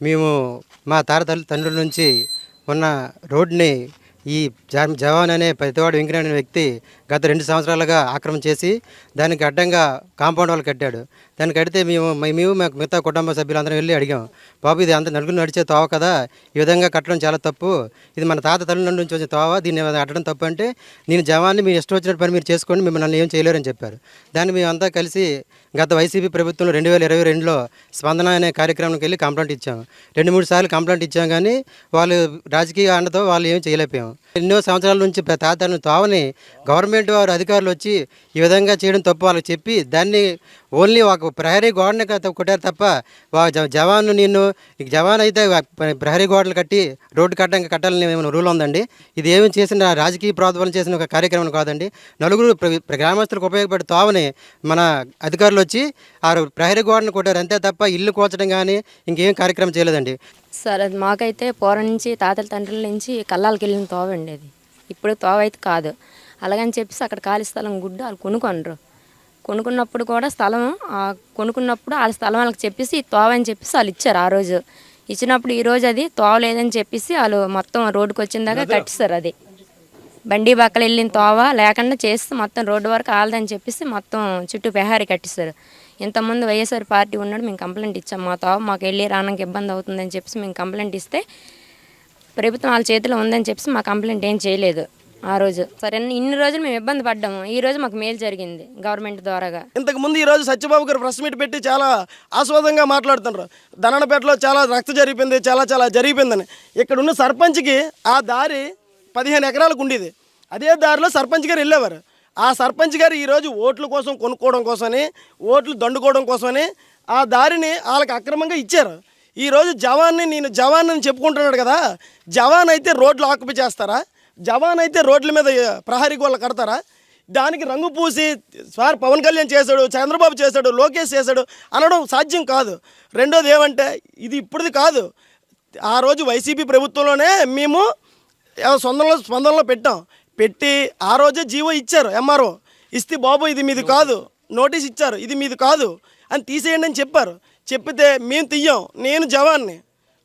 మేము మా తాత తల్లి- తండ్రుల నుంచి ఉన్న రోడ్ని ఈ జవాన్ అనే పెద్దవాడు వెంకయ్య వ్యక్తి గత రెండు సంవత్సరాలుగా ఆక్రమణ చేసి దానికి అడ్డంగా కాంపౌండ్ వాళ్ళు కట్టాడు. దాన్ని కడితే మేము మేము మాకు మిగతా కుటుంబ సభ్యులందరం వెళ్ళి అడిగాం బాబు ఇది అంత నలుగురు నడిచే తోవ కదా ఈ విధంగా కట్టడం చాలా తప్పు. ఇది మన తాత తల్లి నుంచి వచ్చిన తోవ దీన్ని అడ్డడం తప్పు అంటే నేను జవాన్ని మీరు ఇష్టం వచ్చినట్టు పని మీరు చేసుకోండి మిమ్మల్ని ఏం చేయలేరని చెప్పారు. దాన్ని మేమంతా కలిసి గత వైసీపీ ప్రభుత్వంలో రెండు వేల ఇరవై రెండులో స్పందన అనే కార్యక్రమానికి వెళ్ళి కంప్లైంట్ ఇచ్చాము రెండు మూడు సార్లు కంప్లైంట్ ఇచ్చాం కానీ వాళ్ళు రాజకీయ అండతో వాళ్ళు ఏం చేయలేకపోయాం. ఎన్నో సంవత్సరాల నుంచి తాతను తావని గవర్నమెంట్ వారు అధికారులు వచ్చి ఈ విధంగా చేయడం తప్పు వాళ్ళకి చెప్పి దాన్ని ఓన్లీ ఒక ప్రహరీ గోడని కొట్టారు తప్ప వా జ- జవాను నిన్ను జవాన్ అయితే ప్రహరీ గోడలు కట్టి రోడ్డు కట్టడానికి కట్టాలని ఏమైనా రూల్ ఉందండి? ఇది ఏమి చేసిన రాజకీయ ప్రాతిపదన చేసిన ఒక కార్యక్రమం కాదండి. నలుగురు ప్ర- గ్రామస్తులకు ఉపయోగపడే తావని మన అధికారులు వచ్చి ఆ ప్రహరీ గోడను కొట్టారు. అంతే తప్ప ఇల్లు కోల్చడం కానీ ఇంకేం కార్యక్రమం చేయలేదండి. సార్ అది మాకైతే పూర్వం నుంచి తాతల తండ్రుల నుంచి కళ్ళాలకి వెళ్ళిన తోవ అండి అది. ఇప్పుడు తోవ అయితే కాదు. అలాగని చెప్పేసి అక్కడ ఖాళీ స్థలం గుడ్డు వాళ్ళు కొనుక్కొనరు. కొనుక్కున్నప్పుడు కూడా స్థలం కొనుక్కున్నప్పుడు వాళ్ళ స్థలం వాళ్ళకి చెప్పేసి తోవ అని చెప్పేసి వాళ్ళు ఇచ్చారు ఆ రోజు. ఇచ్చినప్పుడు ఈ రోజు అది తోవ లేదని చెప్పేసి వాళ్ళు మొత్తం రోడ్డుకి వచ్చిన దాకా కట్టిస్తారు అది. బండి బక్కలు వెళ్ళిన తోవ లేకుండా చేసి మొత్తం రోడ్డు వరకు ఆలదని చెప్పేసి మొత్తం చుట్టూ పెహారీ కట్టిస్తారు. ఇంతకుముందు వైఎస్ఆర్ పార్టీ ఉన్నాడు మేము కంప్లైంట్ ఇచ్చాం మా తోవ మాకు వెళ్ళి రావడానికి ఇబ్బంది అవుతుందని చెప్పేసి మేము కంప్లైంట్ ఇస్తే ప్రభుత్వం వాళ్ళ చేతిలో ఉందని చెప్పేసి మా కంప్లైంట్ ఏం చేయలేదు. ఆ రోజు. సరే ఇన్ని రోజులు మేము ఇబ్బంది పడ్డాము. ఈ రోజు మాకు మేలు జరిగింది గవర్నమెంట్ ద్వారాగా. ఇంతకు ముందు ఈ రోజు సత్యబాబు గారు ప్రెస్ మీట్ పెట్టి చాలా ఆస్వాదంగా మాట్లాడుతున్నారు ధననపేటలో చాలా రక్త జరిగిపోయింది చాలా చాలా జరిగిపోయిందని. ఇక్కడ ఉన్న సర్పంచ్కి ఆ దారి పదిహేను ఎకరాలకు ఉండేది. అదే దారిలో సర్పంచ్ గారు వెళ్ళేవారు. ఆ సర్పంచ్ గారు ఈరోజు ఓట్ల కోసం కొనుక్కోవడం కోసమని ఓట్లు దండుకోవడం కోసమని ఆ దారిని వాళ్ళకి అక్రమంగా ఇచ్చారు. ఈరోజు జవాన్ని నేను జవాన్ అని చెప్పుకుంటున్నాడు కదా జవాన్ అయితే రోడ్లు ఆక్యుపై చేస్తారా? జవాన్ అయితే రోడ్ల మీద ప్రహరీ గోళ్ళు కడతారా? దానికి రంగు పూసి సార్ పవన్ కళ్యాణ్ చేశాడు చంద్రబాబు చేశాడు లోకేష్ చేశాడు అనడం సాధ్యం కాదు. రెండోది ఏమంటే ఇది ఇప్పుడుది కాదు. ఆ రోజు వైసీపీ ప్రభుత్వంలోనే మేము ఆ సొంతంలో స్పందనలో పెట్టాం. పెట్టి ఆ రోజే జీవో ఇచ్చారు ఎంఆర్ఓ. ఇస్తే బాబు ఇది మీది కాదు నోటీస్ ఇచ్చారు ఇది మీది కాదు అని తీసేయండి అని చెప్పారు. చెప్పితే మేము తీయం నేను జవాన్ని.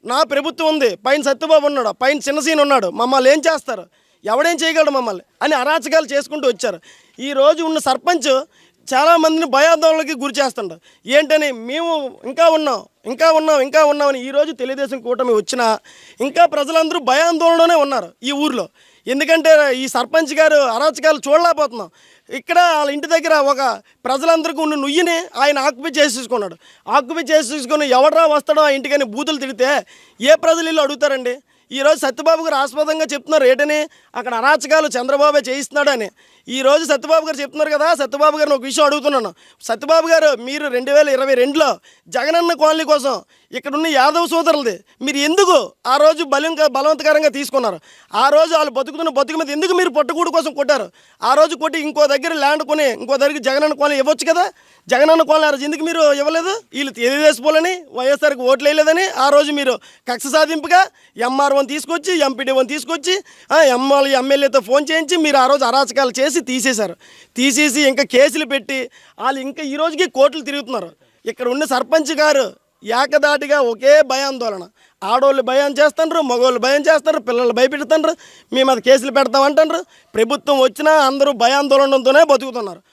నా ప్రభుత్వం ఉంది పైన సత్యబాబు ఉన్నాడు పైన చిన్నసీన్ ఉన్నాడు మమ్మల్ని ఏం చేస్తారు? ఎవడేం చేయగలడు మమ్మల్ని అని అరాచకాలు చేసుకుంటూ వచ్చారు. ఈరోజు ఉన్న సర్పంచ్ చాలామందిని భయాందోళనకి గురి చేస్తుంటారు ఏంటని మేము ఇంకా ఉన్నాం ఇంకా ఉన్నాం ఇంకా ఉన్నామని ఈరోజు తెలుగుదేశం కూటమి వచ్చినా ఇంకా ప్రజలందరూ భయాందోళనలోనే ఉన్నారు ఈ ఊర్లో. ఎందుకంటే ఈ సర్పంచ్ గారు అరాచకాలు చూడలేకపోతున్నాం. ఇక్కడ వాళ్ళ ఇంటి దగ్గర ఒక ప్రజలందరికీ ఉన్న నుయ్యిని ఆయన ఆక్యుపై చేసేసుకున్నాడు. ఆక్యుపై చేసేసుకుని ఎవడరా వస్తాడో ఆ ఇంటికని బూతులు తిడితే ఏ ప్రజలు ఇల్లు అడుగుతారండి? ఈరోజు సత్యబాబు గారు ఆస్పదంగా చెప్తున్నారు ఏటని అక్కడ అరాచకాలు చంద్రబాబే చేయిస్తున్నాడని ఈరోజు సత్యబాబు గారు చెప్తున్నారు కదా సత్యబాబు గారిని ఒక విషయం అడుగుతున్నాను. సత్యబాబు గారు మీరు రెండు వేల ఇరవై రెండులో జగనన్న కాలనీ కోసం ఇక్కడున్న యాదవ్ సోదరులది మీరు ఎందుకు ఆ రోజు బలం బలవంతకరంగా తీసుకున్నారు? ఆ రోజు వాళ్ళు బతుకుతున్న బతుకు మీద ఎందుకు మీరు పట్టుకూడు కోసం కొట్టారు? ఆ రోజు కొట్టి ఇంకో దగ్గర ల్యాండ్ కొని ఇంకో దగ్గర జగనన్న కాలనీ ఇవ్వచ్చు కదా? జగనన్న కాలనీ ఆ రోజు ఎందుకు మీరు ఇవ్వలేదు? వీళ్ళు తెలియజేసుకోవాలని వైఎస్ఆర్కి ఓట్లు వేయలేదని ఆ రోజు మీరు కక్ష సాధింపుగా ఎంఆర్ఓని తీసుకొచ్చి ఎంపీడీఓని తీసుకొచ్చి ఎమ్మెల్యే ఎమ్మెల్యేతో ఫోన్ చేయించి మీరు ఆ రోజు అరాచకాలు చేసి చేసి తీసేశారు. తీసేసి ఇంకా కేసులు పెట్టి వాళ్ళు ఇంకా ఈ రోజుకి కోర్టులు తిరుగుతున్నారు. ఇక్కడ ఉన్న సర్పంచ్ గారు ఏకదాటిగా ఒకే భయాందోళన. ఆడవాళ్ళు భయం చేస్తుండ్రు మగవాళ్ళు భయం చేస్తారు పిల్లలు భయపెడుతుండ్రు మేము అది కేసులు పెడతామంటారు ప్రభుత్వం వచ్చినా అందరూ భయాందోళనతోనే బతుకుతున్నారు.